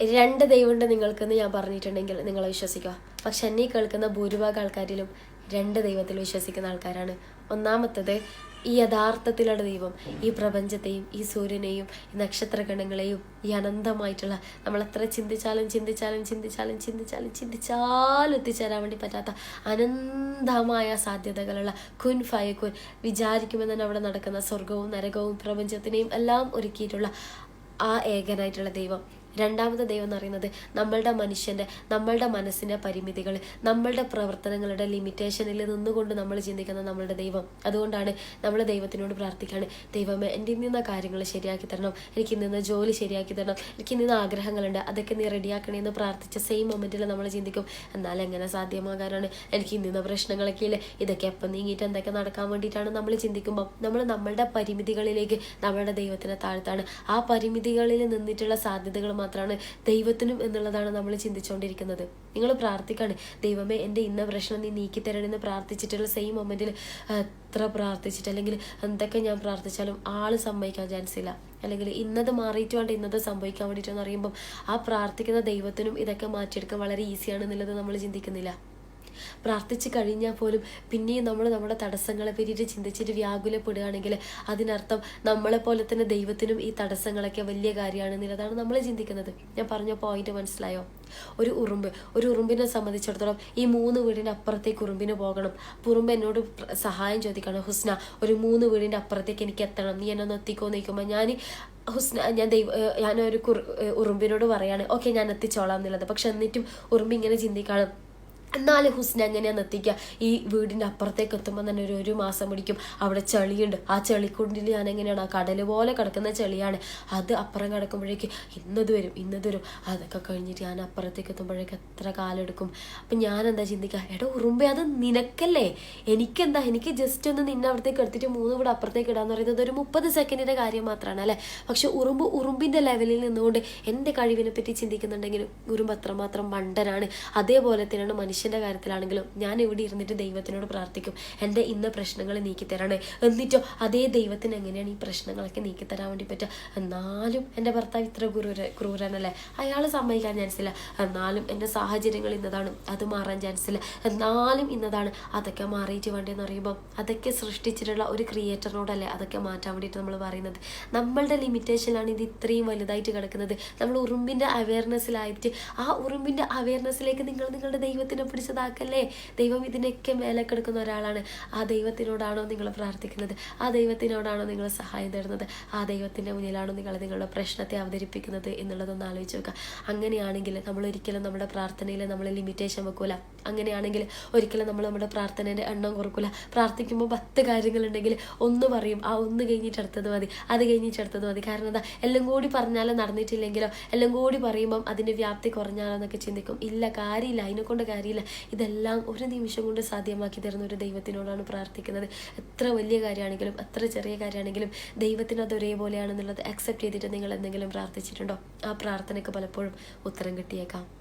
രണ്ട് ദൈവമുണ്ട് നിങ്ങൾക്കെന്ന് ഞാൻ പറഞ്ഞിട്ടുണ്ടെങ്കിൽ നിങ്ങൾ വിശ്വസിക്കുക. പക്ഷെ എന്നെ കേൾക്കുന്ന ഭൂരിഭാഗം ആൾക്കാരിലും രണ്ട് ദൈവത്തിൽ വിശ്വസിക്കുന്ന ആൾക്കാരാണ്. ഒന്നാമത്തത് ഈ യഥാർത്ഥത്തിലുള്ള ദൈവം ഈ പ്രപഞ്ചത്തെയും ഈ സൂര്യനെയും ഈ നക്ഷത്രഗണങ്ങളെയും ഈ അനന്തമായിട്ടുള്ള നമ്മൾ എത്ര ചിന്തിച്ചാലും ചിന്തിച്ചാലും ചിന്തിച്ചാലും ചിന്തിച്ചാലും ചിന്തിച്ചാലും എത്തിച്ചേരാൻ വേണ്ടി പറ്റാത്ത അനന്തമായ സാധ്യതകളുള്ള കുൻ ഫയ കുൻ വിചാരിക്കുമെന്ന് അവിടെ നടക്കുന്ന സ്വർഗവും നരകവും പ്രപഞ്ചത്തിനെയും എല്ലാം ഒരുക്കിയിട്ടുള്ള ആ ഏകനായിട്ടുള്ള ദൈവം. രണ്ടാമത്തെ ദൈവം എന്ന് പറയുന്നത് നമ്മളുടെ മനുഷ്യന്റെ നമ്മളുടെ മനസ്സിന്റെ പരിമിതികൾ നമ്മളുടെ പ്രവർത്തനങ്ങളുടെ ലിമിറ്റേഷനിൽ നിന്നുകൊണ്ട് നമ്മൾ ചിന്തിക്കുന്ന നമ്മളുടെ ദൈവം. അതുകൊണ്ടാണ് നമ്മൾ ദൈവത്തിനോട് പ്രാർത്ഥിക്കുകയാണ് ദൈവമേ എന്റെ ഇന്ന കാര്യങ്ങൾ ശരിയാക്കി തരണം. എനിക്ക് ഇന്ന് ജോലി ശരിയാക്കി തരണം. എനിക്ക് ഇന്ന് ആഗ്രഹങ്ങളുണ്ട്. അതൊക്കെ നീ റെഡിയാക്കണേ എന്ന് പ്രാർത്ഥിച്ച സെയിം മൊമെന്റിൽ നമ്മൾ ചിന്തിക്കും എന്നാൽ എങ്ങനെ സാധ്യമാകാനാണ്? എനിക്ക് ഇന്ന പ്രശ്നങ്ങളൊക്കെ ഇല്ലേ? ഇതൊക്കെ എപ്പം നീങ്ങിയിട്ട് എന്തൊക്കെ നടക്കാൻ വേണ്ടിയിട്ടാണ് നമ്മൾ ചിന്തിക്കുമ്പോൾ നമ്മൾ നമ്മളുടെ പരിമിതികളിലേക്ക് നമ്മളുടെ ദൈവത്തിനെ താഴ്ത്താണ്. ആ പരിമിതികളിൽ നിന്നിട്ടുള്ള സാധ്യതകൾ മാത്രമാണ് ദൈവത്തിനും എന്നുള്ളതാണ് നമ്മൾ ചിന്തിച്ചുകൊണ്ടിരിക്കുന്നത് നിങ്ങൾ പ്രാർത്ഥിക്കാണ് ദൈവമേ എന്റെ ഇന്ന പ്രശ്നം നീ നീക്കി തരണമെന്ന് പ്രാർത്ഥിച്ചിട്ടുള്ള സെയിം മൊമെന്റിൽ എത്ര പ്രാർത്ഥിച്ചിട്ട് അല്ലെങ്കിൽ എന്തൊക്കെ ഞാൻ പ്രാർത്ഥിച്ചാലും ആൾ സമ്മതിക്കാൻ ചാൻസ് ഇല്ല. അല്ലെങ്കിൽ ഇന്നത് മാറിയിട്ട് വേണ്ട ഇന്നത് സംഭവിക്കാൻ വേണ്ടിയിട്ടെന്ന് അറിയുമ്പം ആ പ്രാർത്ഥിക്കുന്ന ദൈവത്തിനും ഇതൊക്കെ മാറ്റിയെടുക്കാൻ വളരെ ഈസിയാണ് എന്നുള്ളത് നമ്മൾ ചിന്തിക്കുന്നില്ല. പ്രാർത്ഥിച്ച് കഴിഞ്ഞാൽ പോലും പിന്നെയും നമ്മൾ നമ്മുടെ തടസ്സങ്ങളെ പറ്റിയിട്ട് ചിന്തിച്ചിട്ട് വ്യാകുലപ്പെടുകയാണെങ്കിൽ അതിനർത്ഥം നമ്മളെ പോലെ തന്നെ ദൈവത്തിനും ഈ തടസ്സങ്ങളൊക്കെ വലിയ കാര്യമാണെന്നുള്ളതാണ് നമ്മൾ ചിന്തിക്കുന്നത്. ഞാൻ പറഞ്ഞ പോയിന്റ് മനസ്സിലായോ? ഒരു ഉറുമ്പ്. ഒരു ഉറുമ്പിനെ സംബന്ധിച്ചിടത്തോളം ഈ മൂന്ന് വീടിന്റെ അപ്പുറത്തേക്ക് ഉറുമ്പിന് പോകണം. അപ്പോൾ ഉറുമ്പ് എന്നോട് സഹായം ചോദിക്കണം. ഹുസ്ന ഒരു മൂന്ന് വീടിന്റെ അപ്പുറത്തേക്ക് എനിക്ക് എത്തണം. നീ എന്നെ ഒന്ന് എന്ന് ഞാൻ ഹുസ്ന ഞാൻ ദൈവ ഞാനൊരു കുറു ഉറുമ്പിനോട് പറയാണ് ഓക്കെ ഞാൻ എത്തിച്ചോളാം എന്നുള്ളത്. പക്ഷെ എന്നിട്ടും ഉറുമ്പ് ഇങ്ങനെ ചിന്തിക്കണം. എന്നാലും ഹുസ്നെ എങ്ങനെയാണ് എത്തിക്കുക ഈ വീടിന്റെ അപ്പുറത്തേക്ക് എത്തുമ്പോൾ തന്നെ ഒരു ഒരു മാസം പിടിക്കും. അവിടെ ചെളിയുണ്ട്. ആ ചെളിക്കുണ്ടിൽ ഞാൻ എങ്ങനെയാണ് ആ കടൽ പോലെ കിടക്കുന്ന ചെളിയാണ്. അത് അപ്പുറം കിടക്കുമ്പോഴേക്ക് ഇന്നത് വരും ഇന്നത് വരും. അതൊക്കെ കഴിഞ്ഞിട്ട് ഞാൻ അപ്പുറത്തേക്ക് എത്തുമ്പോഴേക്ക് എത്ര കാലെടുക്കും അപ്പം ഞാൻ എന്താ ചിന്തിക്കുക? എടാ ഉറുമ്പേ അത് നിനക്കല്ലേ? എനിക്കെന്താ? എനിക്ക് ജസ്റ്റ് ഒന്ന് നിന്നെ അവിടത്തേക്ക് എടുത്തിട്ട് മൂന്ന് ഇവിടെ അപ്പുറത്തേക്ക് ഇടാന്ന് പറയുന്നത് ഒരു മുപ്പത് സെക്കൻഡിന്റെ കാര്യം മാത്രമാണ് അല്ലേ? പക്ഷെ ഉറുമ്പ് ഉറുമ്പിന്റെ ലെവലിൽ നിന്നുകൊണ്ട് എന്റെ കഴിവിനെ പറ്റി ചിന്തിക്കുന്നുണ്ടെങ്കിൽ ഉറുമ്പ് അത്രമാത്രം മണ്ടനാണ്. അതേപോലെ തന്നെയാണ് മനുഷ്യന്റെ കാര്യത്തിലാണെങ്കിലും ഞാൻ ഇവിടെ ഇരുന്നിട്ട് ദൈവത്തിനോട് പ്രാർത്ഥിക്കും. എന്റെ ഇന്ന പ്രശ്നങ്ങൾ നീക്കി തരണേ. എന്നിട്ടോ അതേ ദൈവത്തിന് എങ്ങനെയാണ് ഈ പ്രശ്നങ്ങളൊക്കെ നീക്കി തരാൻ വേണ്ടി പറ്റുക? എന്നാലും എന്റെ ഭർത്താവ് ഇത്ര ക്രൂര ക്രൂരനല്ലേ? അയാൾ സമ്മതിക്കാൻ ചാൻസ് ഇല്ല എന്നാലും എന്റെ സാഹചര്യങ്ങൾ ഇന്നതാണ് അത് മാറാൻ ചാൻസ് ഇല്ല എന്നാലും ഇന്നതാണ് അതൊക്കെ മാറിയിട്ട് വേണ്ടിയെന്ന് പറയുമ്പോൾ അതൊക്കെ സൃഷ്ടിച്ചിട്ടുള്ള ഒരു ക്രിയേറ്ററിനോടല്ലേ അതൊക്കെ മാറ്റാൻ വേണ്ടിയിട്ട് നമ്മൾ പറയുന്നത്? നമ്മളുടെ ലിമിറ്റേഷനിലാണ് ഇത് ഇത്രയും വലുതായിട്ട് കിടക്കുന്നത്. നമ്മൾ ഉറുമ്പിന്റെ അവയർനെസ്സിലായിട്ട് ആ ഉറുമ്പിന്റെ അവയർനെസ്സിലേക്ക് നിങ്ങൾ നിങ്ങളുടെ ദൈവത്തിനെ പിടിച്ചതാക്കല്ലേ ദൈവം ഇതിനൊക്കെ മേലെ കിടക്കുന്ന ഒരാളാണ്. ആ ദൈവത്തിനോടാണോ നിങ്ങൾ പ്രാർത്ഥിക്കുന്നത്? ആ ദൈവത്തിനോടാണോ നിങ്ങൾ സഹായം തേടുന്നത്? ആ ദൈവത്തിന്റെ മുന്നിലാണോ നിങ്ങൾ നിങ്ങളുടെ പ്രശ്നത്തെ അവതരിപ്പിക്കുന്നത് എന്നുള്ളതൊന്ന് ആലോചിച്ച് നോക്കുക. അങ്ങനെയാണെങ്കിൽ നമ്മൾ ഒരിക്കലും നമ്മുടെ പ്രാർത്ഥനയിൽ നമ്മൾ ലിമിറ്റേഷൻ വെക്കൂല. അങ്ങനെയാണെങ്കിൽ ഒരിക്കലും നമ്മൾ നമ്മുടെ പ്രാർത്ഥനേന്റെ എണ്ണം കുറക്കൂല. പ്രാർത്ഥിക്കുമ്പോൾ പത്ത് കാര്യങ്ങളുണ്ടെങ്കിൽ ഒന്ന് പറയും ആ ഒന്ന് കഴിഞ്ഞിട്ട് അടുത്തത് മതി അത് കഴിഞ്ഞിട്ട് അടുത്തത് മതി. കാരണം എന്താ? എല്ലാം കൂടി പറഞ്ഞാലും നടന്നിട്ടില്ലെങ്കിലോ? എല്ലാം കൂടി പറയുമ്പം അതിന്റെ വ്യാപ്തി കുറഞ്ഞാലോ എന്നൊക്കെ ചിന്തിക്കും. ഇല്ല കാര്യമില്ല. അതിനെ കൊണ്ട് ഇതെല്ലാം ഒരു നിമിഷം കൊണ്ട് സാധ്യമാക്കി തരുന്ന ഒരു ദൈവത്തിനോടാണ് പ്രാർത്ഥിക്കുന്നത്. എത്ര വലിയ കാര്യമാണെങ്കിലും എത്ര ചെറിയ കാര്യമാണെങ്കിലും ദൈവത്തിന് അത് ഒരേപോലെയാണെന്നുള്ളത് അക്സെപ്റ്റ് ചെയ്തിട്ട് നിങ്ങൾ എന്തെങ്കിലും പ്രാർത്ഥിച്ചിട്ടുണ്ടോ? ആ പ്രാർത്ഥനയ്ക്ക് പലപ്പോഴും ഉത്തരം കിട്ടിയേക്കാം.